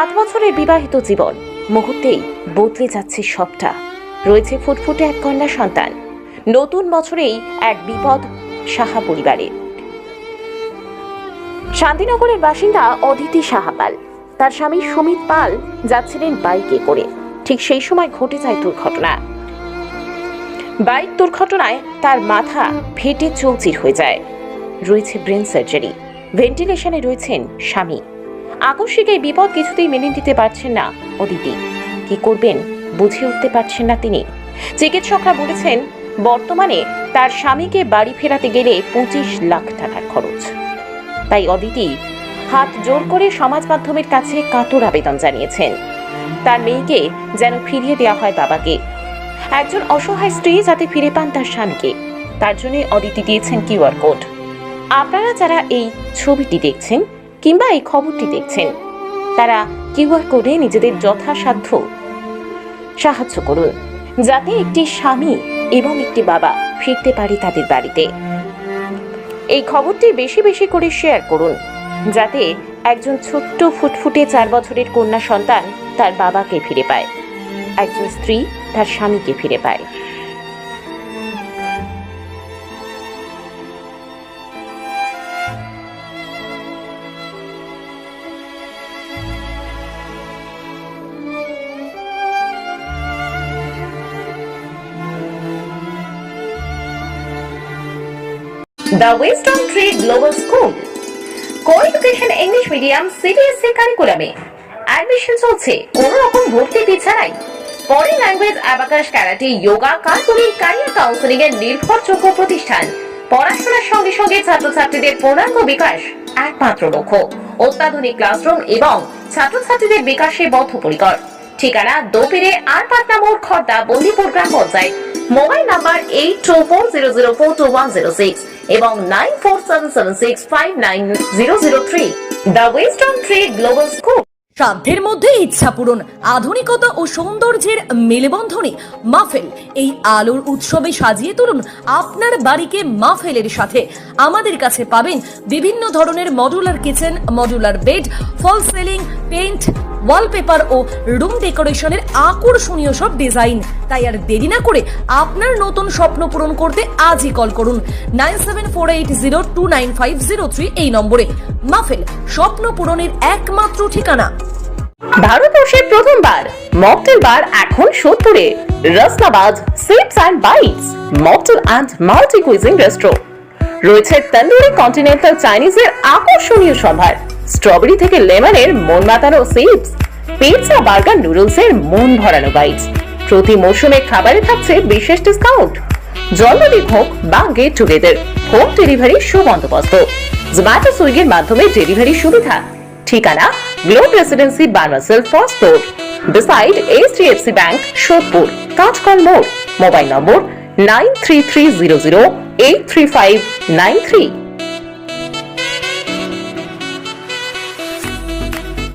সাত বছরের বিবাহিত জীবন। মুহূর্তেই বদলে যাচ্ছে সবটা। রয়েছে ফুটফুটে এক কন্যা সন্তান। নতুন বছরেই এক বিপদ সাহা পরিবারে শান্তিনগরের বাসিন্দা অদিতি সাহাপাল তার স্বামী সুমিত পাল যাচ্ছিলেন বাইকে করে। ঠিক সেই সময় ঘটে যায় দুর্ঘটনা। বাইক দুর্ঘটনায় তার মাথা ফেটে চৌচির হয়ে যায়। রয়েছে ব্রেন সার্জারি। ভেন্টিলেশনে রয়েছেন স্বামী। আকস্মিক এই বিপদ কিছুতেই মেনে নিতে পারছেন না অদিতি। কি করবেন? বুঝে উঠতে পারছেন না তিনি। চিকিৎসকরা বলেছেন, বর্তমানে তার স্বামীকে বাড়ি ফেরাতে গেলে পঁচিশ লাখ টাকার খরচ। তাই অদিতি হাত জোর করে সমাজ মাধ্যমের কাছে কাতর আবেদন জানিয়েছেন। তার মেয়েকে যেন ফিরিয়ে দেওয়া হয় বাবাকে। একজন অসহায় স্ত্রী যাতে ফিরে পান তার স্বামীকে। তার জন্য অদিতি দিয়েছেন কিউআর কোড। আপনারা যারা এই ছবিটি দেখছেন কিংবা এই খবরটি দেখছেন। তারা কিউআর কোডে নিজেদের যথাসাধ্য সাহায্য করুন, যাতে একটি স্বামী এবং একটি বাবা ফিরতে পারে তাদের বাড়িতে। এই খবরটি বেশি বেশি করে শেয়ার করুন, যাতে একজন ছোট্ট ফুটফুটে চার বছরের কন্যা সন্তান তার বাবাকে ফিরে পায়, একজন স্ত্রী তার স্বামীকে ফিরে পায়। The Wisdom Tree Global School. Co-education English Medium CBSE কারিকুলামে অ্যাডমিশন চলছে। কোনো রকম ভর্তি ফি ছাড়াই foreign language abacus karate yoga কারকুলিং career counselling এর নির্ভরযোগ্য প্রতিষ্ঠান। পড়াশোনার সঙ্গে সঙ্গে ছাত্রছাত্রীদের পূর্ণাঙ্গ বিকাশ একমাত্র লক্ষ্য। অত্যাধুনিক ক্লাসরুম এবং ছাত্রছাত্রীদের বিকাশে বদ্ধপরিকর। ঠিকানা দোপিরে আর পাটনা মোড় খর্দা বন্দিপুর গ্রাম panchayat. Mobile number eight two four zero zero four two one zero six এবং nine four seven seven six five nine zero zero three সাধ্যের মধ্যে ইচ্ছা পূরণ, আধুনিকতা ও সৌন্দর্যের মেলবন্ধনে মাফেল। এই আলোর উৎসবে সাজিয়ে তুলুন আপনার বাড়িকে মাফেলের সাথে। আমাদের কাছে পাবেন বিভিন্ন ধরনের modular kitchen, modular bed, fall ceiling, paint wallpaper ও রুম ডেকোরেশনের আকর্ষণীয় সব ডিজাইন তাই আর দেরি না করে আপনার নতুন স্বপ্ন পূরণ করতে আজই কল করুন। Nine seven four eight zero two nine five zero three এই নম্বরে। মাফেল স্বপ্ন পূরণের একমাত্র ঠিকানা। ভারতবর্ষের প্রথমবার মকটেল বার এখন সত্তরে। রসনাবাদ sips and bites mocktail and multi cuisine resto রয়েছে তন্দুরি কন্টিনেন্টাল চাইনিজের আকর্ষণীয় সম্ভার স্ট্রবেরি থেকে লেমনের মন মাতানো সিপস পিৎজা বার্গার নুডলসের মন ভরানো বাইটস প্রতি মৌসুমে খাবারে থাকছে বিশেষ ডিসকাউন্ট জন্মদিন হোক বা গেট টুগেদার হোম ডেলিভারি সুবন্দোবস্ত জোম্যাটো সুইগির মাধ্যমে ডেলিভারি সুবিধা। ঠিকানা globe residency বার্মাসেল first floor beside HDFC bank Sodepur কাঁচকল মোড় mobile number nine three three zero zero eight three five nine three